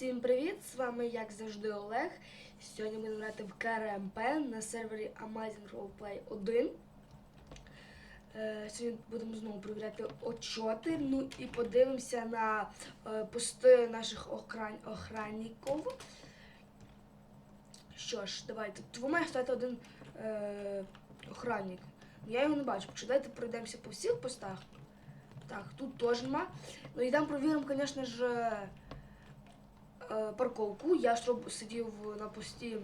Всім привіт! З вами, як завжди, Олег. Сьогодні будемо грати в КРМП на сервері Amazing Roleplay 1. Е, Сьогодні будемо знову перевіряти отчоти. Ну і подивимося на е, пости наших охран... охранників. Що ж, давайте. Тут має стати один е, охранник. Я його не бачу. Чи давайте пройдемося по всіх постах. Так, тут теж нема. Ну і там провіримо, звісно ж, парковку. Я ж сидів на пості.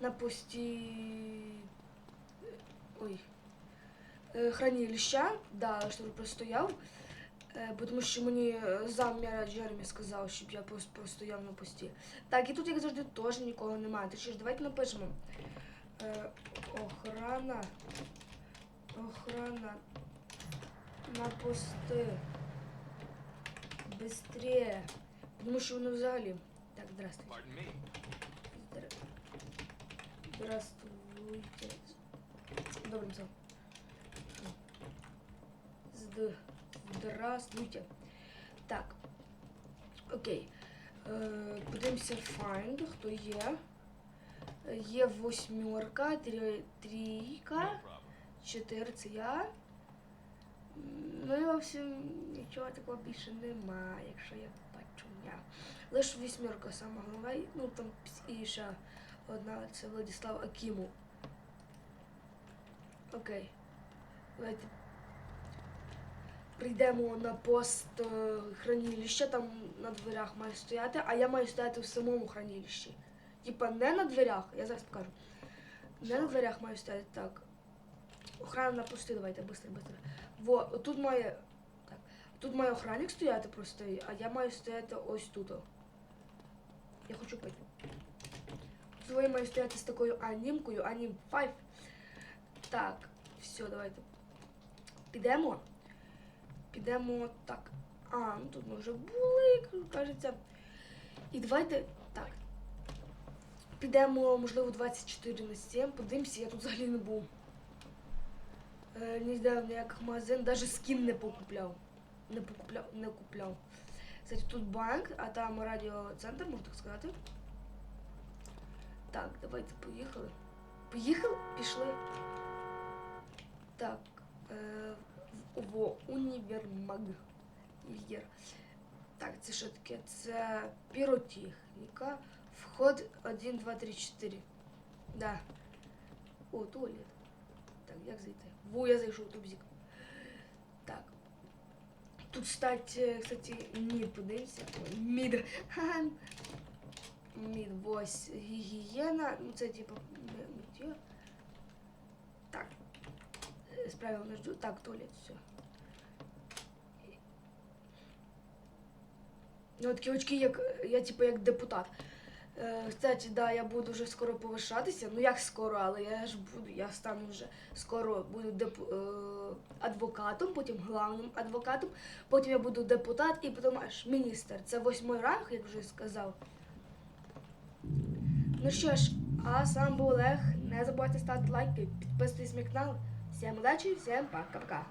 На пості. Ой. е, Хранилища. Да, щоб простояв. Е, Тому що мені е, заммя Джеремі сказав, щоб я прос- простояв на пості. Так, і тут, як завжди, теж нікого немає. Точніше, давайте напишемо. Е, Охрана. Охрана на пости. Быстрее. Тому що воно взагалі. Так, здравствуйте. Pardon me. Здра- Здравствуйте. Добрым все. Зд... Здравствуйте. Так. Окей. Е, подивимося find, хто є. Е, Є восьмерка, трі- трійка. No problem. 4 це я. Ну і в общем нічого такого більше нема, якщо я бачу я. Лише вісьмірка сама головна, і, ну там і ще одна це Владислав Акімов. Окей. Давайте прийдемо на пост е, хранилища, там на дверях має стояти, а я маю стояти в самому хранилищі. Типа не на дверях, я зараз покажу. Не на дверях маю стояти так. Охрана на пости, давайте, быстро, быстро. Во, тут має. Так. Тут має охранник стояти просто, а я маю стояти ось тут. Я хочу пити. Тут я маю стояти з такою анімкою, анім 5. Так, все, давайте. Підемо. Підемо так. А, ну тут ми вже були, кажеться. І давайте. Так. Підемо, можливо, 24 на 7. Подивимося, я тут взагалі не був. Е, ніде в ніяких магазин, навіть скін не покупляв. Не покупляв, не купляв. Кстати, тут банк, а там радіоцентр, можна так сказати. Так, давайте поїхали. Поїхали? Пішли. Так. Е, в, в універмаг. Вір. Так, це що таке? Це піротехніка. Вход 1, 2, 3, 4. Да. О, туалет. Так, як зайти? Во, я зайшов тубзик. Так. Тут, кстати, кстати, мід подивимося. Ой, Мід. Ха-ха. Мід, ось гігієна. Ну, це миття. Так. Е, Справа не жду. Так, туалет, все. Ну, такі очки, як я, типу, як депутат. Е, Кстати, да, я буду вже скоро повишатися. Ну як скоро, але я ж буду, я стану вже скоро буду деп, е, адвокатом, потім главним адвокатом, потім я буду депутат і потім аж міністр. Це восьмий ранг, як вже сказав. Ну що ж, а сам був Олег. Не забувайте ставити лайки, підписуйтесь на канал. Всім удачі, всім пока-пока.